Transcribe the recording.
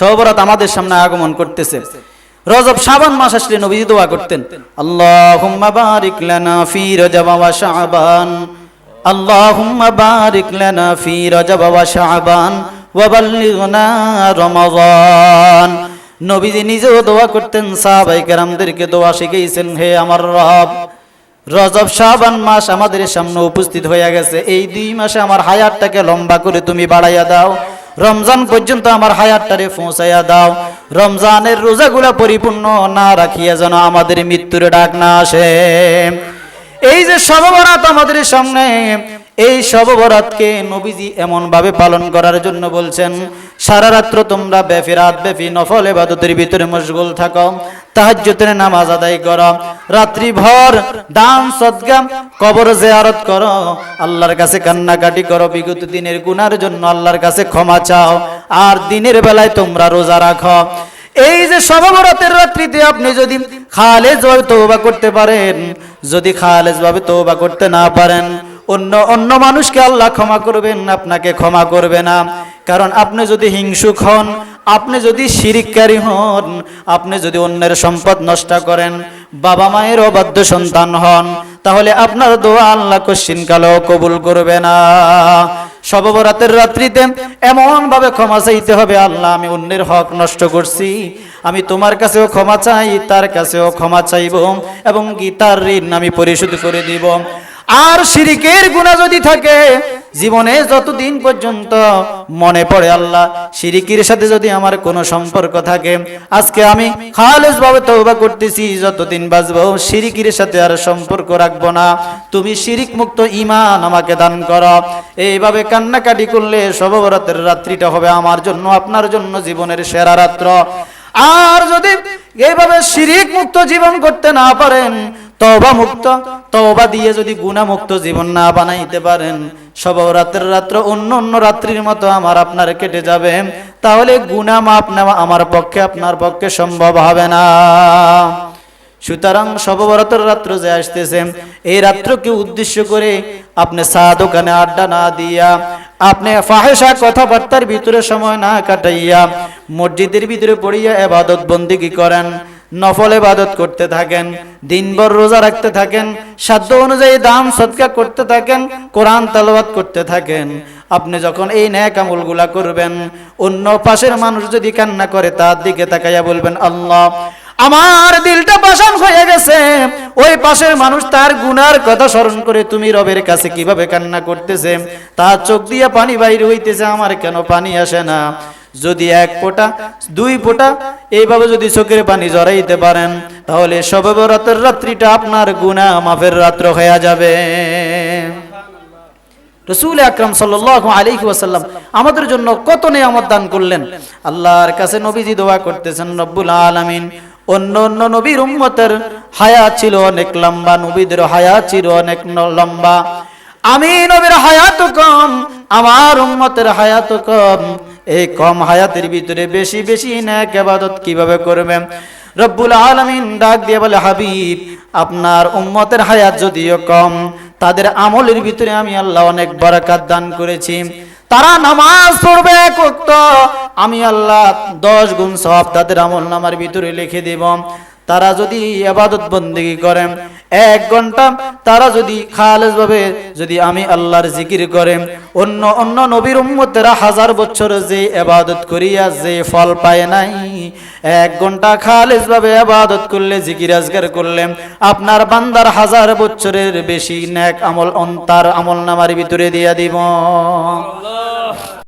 সবরাত আমাদের সামনে আগমন করতেছে। রজব শাবান মাস আসলে নবীজি দোয়া করতেন। আল্লাহুম্মা বারিক লানা ফি রজব ওয়া শাবান। আল্লাহুম্মা বারিক লানা ফি রজব ওয়া শাবান। ওয়া বাল্লিগনা রমাদান নবীজি নিজেও দোয়া করতেন সাহাবাই কেরামদেরকে দোয়া শিখিয়েছেন, হে আমার রব, রজব শাবান মাস আমাদের সামনে উপস্থিত হয়ে গেছে। এই দুই মাসে আমার হায়াতটাকে লম্বা করে তুমি বাড়াইয়া দাও। রমজান পর্যন্ত আমার হায়াতটারে পৌঁছাইয়া দাও। রমজানের রোজাগুলা পরিপূর্ণ না রাখিয়া যেন আমাদের মৃত্যুর ডাক না আসে। এই যে সববরাত আমাদের সামনে, এই সববরাতকে নবীজি এমন ভাবে পালন করার জন্য বলছেন, সারা রাত্র তোমরা ব্যাপী রাত ব্যাপী নফল এবাদতের ভিতরে মশগুল থাকো। তাহাজ্জুদের নামাজ আদায় করো। রাত্রি ভর দান সদগা কবর জিয়ারত করো। আল্লাহর কাছে কান্নাকাটি করো। বিগত দিনের গুনার জন্য আল্লাহর কাছে ক্ষমা চাও। আর দিনের বেলায় তোমরা রোজা রাখো। এই যে সববরাতের রাত্রিতে আপনি যদি খালেজ ভাবে তৌবা করতে পারেন, যদি খালেজ ভাবে তৌবা করতে না পারেন, অন্য অন্য মানুষকে আল্লাহ ক্ষমা করবেন, আপনাকে ক্ষমা করবে না। কারণ আপনি যদি হিংসুক হন আপনি যদি শিরিককারী হন, আপনি যদি অন্যের সম্পদ নষ্ট করেন, বাবা মায়ের অবাধ্য সন্তান হন, তাহলে আপনার দোয়া আল্লাহ কশ্চিন কালেও কবুল করবে না। সববরাতের রাত্রিতে এমন ভাবে ক্ষমা চাইতে হবে, আল্লাহ, আমি অন্যের হক নষ্ট করছি, আমি তোমার কাছেও ক্ষমা চাই, তার কাছেও ক্ষমা চাইব এবং গীতার ঋণ আমি পরিশোধ করে দিব। আর শিরিকের গুণা যদি থাকে জীবনে যতদিন পর্যন্ত মনে পড়ে আল্লাহ শিরিকির সাথে যদি আমার কোনো সম্পর্ক থাকে, আজকে আমি খালেজ ভাবে তওবা করতেছি, যতদিন বাঁচবো শিরিকির সাথে আর সম্পর্ক রাখব না। তুমি শিরিক মুক্ত ইমান আমাকে দান করো। এইভাবে কান্নাকাটি করলে সববরাতের রাত্রিটা হবে আমার জন্য, আপনার জন্য জীবনের সেরা রাত্র। আর যদি এইভাবে শিরিক মুক্ত জীবন করতে না পারেন তবা মুক্ত। তবা দিয়ে যদি গুণা মুক্ত জীবন না বানাইতে পারেন সব রাতের রাত্র অন্য অন্য রাত্রির মতো আমার আপনার কেটে যাবে। তাহলে গুণা মাপ নেওয়া আমার পক্ষে, আপনার পক্ষে সম্ভব হবে না। সুতরাং সববরাতের রাত্র যে আসতেছে এই রাত্রকে উদ্দেশ্য করে আপনি চা দোকানে আড্ডা না দিয়া, আপনি ফাহেসা কথাবার্তার ভিতরে সময় না কাটাইয়া মসজিদের ভিতরে পড়িয়া এবাদত বন্দিগি করেন। নফল এবাদত করতে থাকেন, দিনভর রোজা রাখতে থাকেন, সাধ্য অনুযায়ী দান সৎকা করতে থাকেন, কোরআন তালাবাত করতে থাকেন। আপনি যখন এই ন্যাক আমলগুলা করবেন, অন্য পাশের মানুষ যদি কান্না করে তার দিকে তাকাইয়া বলবেন, আল্লাহ, আমার দিলটা পাষাণ হয়ে গেছে। ওই পাশের মানুষ তার গুনার কথা স্মরণ করে তুমি রবের কাছে কীভাবে কান্না করতেছে? তার চোখ দিয়ে পানি বাইরে হইতেছে, আমার কেন পানি আসে না? যদি এক ফোঁটা, দুই ফোঁটা, এইভাবে যদি চোখের পানি জড়াইতে পারেন, তাহলে সবে রাতের রাত্রিটা আপনার গুণা মাফের রাত্র হয়ে যাবে। রসুল আকরাম সাল্লাহ আলাইহি ওয়াসাল্লাম আমাদের জন্য কত নিয়ামত দান করলেন। আল্লাহর কাছে নবীজি দোয়া করতেছেন, রব্বুল আলামিন। অন্য অন্য নবীর উম্মতের হায়া ছিল অনেক লম্বা, নবীদের হায়া ছিল অনেক লম্বা। আমি নবীর হায়াত কম, আমার উম্মতের হায়াত কম। এই কম হায়াতের ভিতরে বেশি বেশি নেক ইবাদত কীভাবে করবেন রব্বুল আলামিন ডাক দিয়ে বলে হাবিব আপনার উম্মতের হায়াত যদিও কম তাদের আমলের ভিতরে আমি আল্লাহ অনেক বরকাত দান করেছি। তারা নামাজ পড়বে ওয়াক্ত, আমি আল্লাহ দশ গুণ সব তাদের আমল নামার ভিতরে লিখে দেব। তারা যদি আবাদত বন্দিগি করেন এক ঘণ্টা। তারা যদি খালেজ ভাবে যদি আমি আল্লাহর জিকির করে, অন্য অন্য নবীর উম্মতেরা হাজার বছর যে এবাদত করিয়া যে ফল পায় নাই, এক ঘণ্টা খালেজ ভাবে আবাদত করলে, জিকির আজগার করলে, আপনার বান্দার হাজার বছরের বেশি ন্যাক আমল অন্তার আমল নামার ভিতরে দিয়া দিব।